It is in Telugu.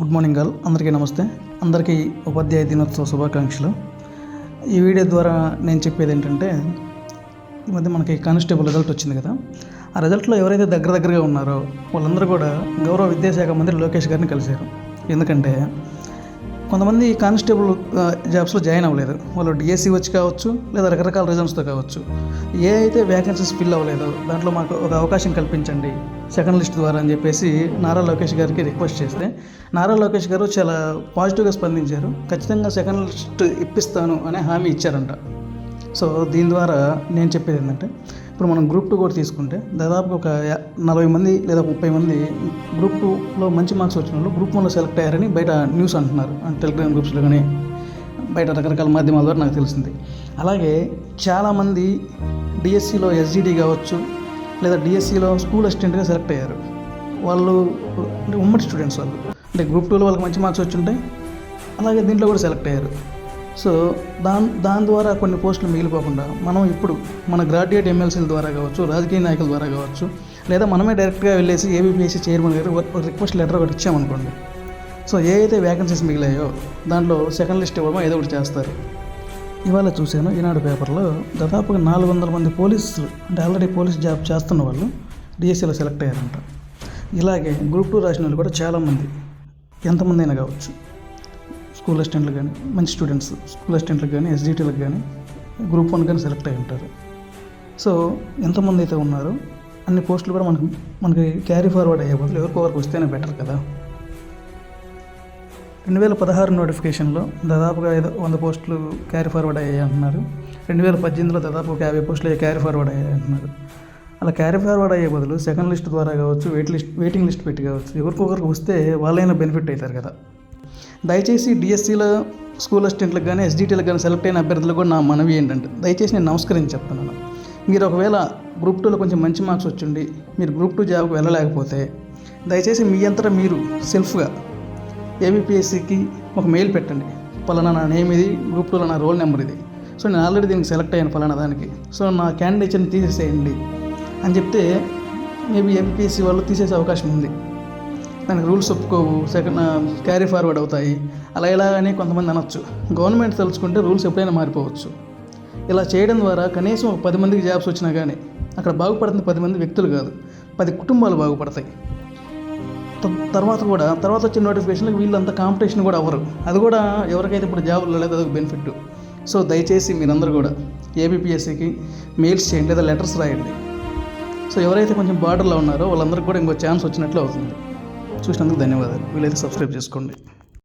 గుడ్ మార్నింగ్ ఆల్ అందరికీ నమస్తే. అందరికీ ఉపాధ్యాయ దినోత్సవ శుభాకాంక్షలు. ఈ వీడియో ద్వారా నేను చెప్పేది ఏంటంటే ఈ మధ్య మనకి కానిస్టేబుల్ రిజల్ట్ వచ్చింది కదా. ఆ రిజల్ట్లో ఎవరైతే దగ్గర దగ్గరగా ఉన్నారో వాళ్ళందరూ కూడా గౌరవ విద్యాశాఖ మంత్రి లోకేష్ గారిని కలిశారు. ఎందుకంటే కొంతమంది కానిస్టేబుల్ జాబ్స్లో జాయిన్ అవ్వలేదు. వాళ్ళు డిఎస్సి వచ్చి కావచ్చు లేదా రకరకాల రీజన్స్తో కావచ్చు. ఏ అయితే వ్యాకెన్సీస్ ఫిల్ అవ్వలేదో దాంట్లో మాకు ఒక అవకాశం కల్పించండి సెకండ్ లిస్ట్ ద్వారా అని చెప్పేసి నారా లోకేష్ గారికి రిక్వెస్ట్ చేస్తే నారా లోకేష్ గారు చాలా పాజిటివ్గా స్పందించారు. ఖచ్చితంగా సెకండ్ లిస్ట్ ఇప్పిస్తాను అనే హామీ ఇచ్చారంట. సో దీని ద్వారా నేను చెప్పేది ఏంటంటే ఇప్పుడు మనం గ్రూప్ టూ కూడా తీసుకుంటే దాదాపు ఒక నలభై మంది లేదా ముప్పై మంది గ్రూప్ టూలో మంచి మార్క్స్ వచ్చిన వాళ్ళు గ్రూప్ వన్లో సెలెక్ట్ అయ్యారని బయట న్యూస్ అంటున్నారు. టెలిగ్రామ్ గ్రూప్స్లో కానీ బయట రకరకాల మాధ్యమాల ద్వారా నాకు తెలిసింది. అలాగే చాలామంది డిఎస్సిలో ఎస్జిడి కావచ్చు లేదా డిఎస్సిలో స్కూల్ అసిస్టెంట్గా సెలెక్ట్ అయ్యారు. వాళ్ళు అంటే ఉమ్మడి స్టూడెంట్స్ వాళ్ళు. అంటే గ్రూప్ టూలో వాళ్ళకి మంచి మార్క్స్ వచ్చి ఉంటాయి. అలాగే దీంట్లో కూడా సెలెక్ట్ అయ్యారు. సో దాని దాని ద్వారా కొన్ని పోస్టులు మిగిలిపోకుండా మనం ఇప్పుడు మన గ్రాడ్యుయేట్ ఎమ్మెల్సీల ద్వారా కావచ్చు రాజకీయ నాయకుల ద్వారా కావచ్చు లేదా మనమే డైరెక్ట్గా వెళ్ళేసి ఏబీపీఎస్సీ చైర్మన్ గారు రిక్వెస్ట్ లెటర్ ఒకటి ఇచ్చామనుకోండి. సో ఏ అయితే వ్యాకెన్సీస్ మిగిలాయో దాంట్లో సెకండ్ లిస్ట్ ఇవ్వడం ఏదో ఒకటి చేస్తారు. ఇవాళ చూశాను ఈనాడు పేపర్లో దాదాపుగా నాలుగు వందల మంది పోలీసులు అంటే ఆల్రెడీ పోలీస్ జాబ్ చేస్తున్న వాళ్ళు డిఎస్సీలో సెలెక్ట్ అయ్యారంట. ఇలాగే గ్రూప్ టూ రాసిన వాళ్ళు కూడా చాలామంది ఎంతమంది అయినా కావచ్చు. స్కూల్ అసిస్టెంట్లు కానీ మంచి స్టూడెంట్స్ స్కూల్ అసిస్టెంట్లకు కానీ ఎస్డిటీలకు కానీ గ్రూప్ వన్ కానీ సెలెక్ట్ అయి ఉంటారు. సో ఎంతమంది అయితే ఉన్నారో అన్ని పోస్టులు కూడా మనకి మనకి క్యారీ ఫార్వర్డ్ అయ్యే బదులు ఎవరికో వరకు వస్తేనే బెటర్ కదా. రెండు వేల పదహారు నోటిఫికేషన్లో దాదాపుగా ఐదు వంద పోస్టులు క్యారీ ఫార్వర్డ్ అయ్యాయి అంటున్నారు. రెండు వేల పద్దెనిమిదిలో దాదాపు ఒక యాభై పోస్టులు క్యారీ ఫార్వర్డ్ అయ్యాయి అంటున్నారు. అలా క్యారీ ఫార్వర్డ్ అయ్యే బదులు సెకండ్ లిస్ట్ ద్వారా కావచ్చు వెయిట్ లిస్ట్ వెయిటింగ్ లిస్ట్ పెట్టి కావచ్చు ఎవరికొకరికి వస్తే వాళ్ళైనా బెనిఫిట్ అవుతారు కదా. దయచేసి డిఎస్సీలో స్కూల్ అసిస్టెంట్లకు కానీ ఎస్డిటీలకు కానీ సెలెక్ట్ అయిన అభ్యర్థులకు కూడా నా మనవి ఏంటంటే దయచేసి నేను నమస్కరించి చెప్తున్నాను. మీరు ఒకవేళ గ్రూప్ టూలో కొంచెం మంచి మార్క్స్ వచ్చిండి మీరు గ్రూప్ టూ జాబ్కి వెళ్ళలేకపోతే దయచేసి మీ అంతటా మీరు సెల్ఫ్గా ఏబిపిఎస్సికి ఒక మెయిల్ పెట్టండి. పలానా నా నేమ్ ఇది గ్రూప్ టూలో నా రోల్ నెంబర్ ఇది. సో నేను ఆల్రెడీ దీనికి సెలెక్ట్ అయ్యాను పలానా దానికి. సో నా క్యాండిడేట్ని తీసేసేయండి. అని చెప్తే మేబీ ఎంపీఎస్సీ వాళ్ళు తీసేసే అవకాశం ఉంది. దానికి రూల్స్ ఒప్పుకోవు సెకండ్ క్యారీ ఫార్వర్డ్ అవుతాయి. అలా ఇలా అని కొంతమంది అనొచ్చు. గవర్నమెంట్ తలుచుకుంటే రూల్స్ ఎప్పుడైనా మారిపోవచ్చు. ఇలా చేయడం ద్వారా కనీసం ఒక పది మందికి జాబ్స్ వచ్చినా కానీ అక్కడ బాగుపడుతుంది పది మంది వ్యక్తులు కాదు. పది కుటుంబాలు బాగుపడతాయి. తర్వాత కూడా తర్వాత వచ్చిన నోటిఫికేషన్లకు వీళ్ళంతా కాంపిటీషన్ కూడా అవ్వరు. అది కూడా ఎవరికైతే ఇప్పుడు జాబులు లేదో అదొక బెనిఫిట్ సో దయచేసి మీరందరూ కూడా ఏబిపిఎస్సికి మెయిల్స్ చేయండి లేదా లెటర్స్ రాయండి. సో ఎవరైతే కొంచెం బార్డర్లో ఉన్నారో వాళ్ళందరికీ కూడా ఇంకో ఛాన్స్ వచ్చినట్లు అవుతుంది. చూసినందుకు ధన్యవాదాలు. వీలైతే సబ్స్క్రైబ్ చేసుకోండి.